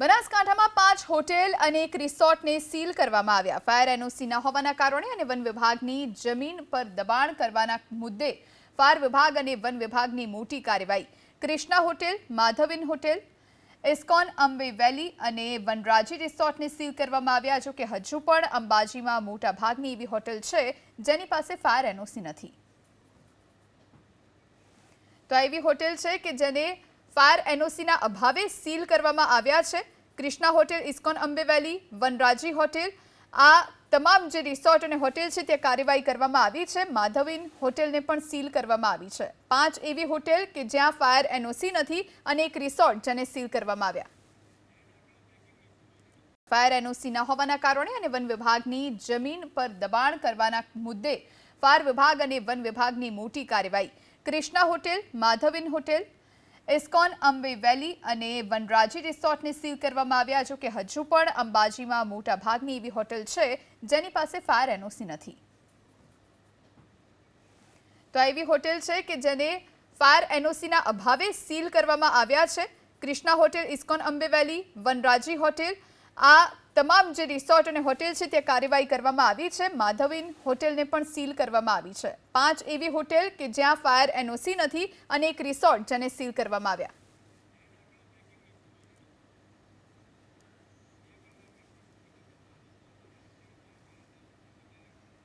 બનાસકાંઠામાં પાંચ હોટેલ અને એક રિસોર્ટને સીલ કરવામાં આવ્યા. ફાયર એનઓસી ન હોવાના કારણે અને વન વિભાગની જમીન પર દબાણ કરવાના મુદ્દે ફાયર વિભાગ અને વન વિભાગની મોટી કાર્યવાહી. Krishna hotel, Madhavin hotel, ISKCON Ambe valley અને વનરાજી રિસોર્ટને સીલ કરવામાં આવ્યા, જો કે હજુ પણ અંબાજીમાં મોટા ભાગની એવી હોટેલ છે, જેની પાસે ફાયર એનઓસી નથી. તો એવી હોટેલ છે કે જેને ફાયર એનઓસીના અભાવે સીલ કરવામાં આવ્યા છે. Krishna hotel, ISKCON Ambe valley, Vanraji hotel, આ તમામ જે રિસોર્ટ અને હોટેલ છે તે કાર્યવાહી કરવામાં આવી છે. માધવીન હોટેલને પણ સીલ કરવામાં આવી છે. પાંચ એવી હોટેલ કે જ્યાં ફાયર એનઓસી નથી અને એક રિસોર્ટ જેને સીલ કરવામાં આવ્યા. ફાયર એનઓસી ન હોવાના કારણે અને વન વિભાગની જમીન પર દબાણ કરવાના મુદ્દે ફાયર વિભાગ અને વન વિભાગની મોટી કાર્યવાહી. Krishna hotel, Madhavin hotel ISKCON Ambe valley અને વનરાજી રિસોર્ટને સીલ કરવામાં આવ્યા, જો કે હજુ પણ અંબાજીમાં મોટા ભાગની એવી હોટેલ છે, જેની પાસે ફાયર એનઓસી નથી. તો એવી હોટેલ છે કે જેને ફાયર એનઓસીના અભાવે સીલ કરવામાં આવ્યા છે. Krishna hotel, ISKCON Ambe valley Vanraji hotel. આ તમામ જે રિસોર્ટ અને હોટેલ છે તે કાર્યવાહી કરવામાં આવી છે. માધવીન હોટેલને પણ સીલ કરવામાં આવી છે. પાંચ એવી હોટેલ કે જ્યાં ફાયર એનઓસી નથી અને એક રિસોર્ટ જેને સીલ કરવામાં આવ્યા.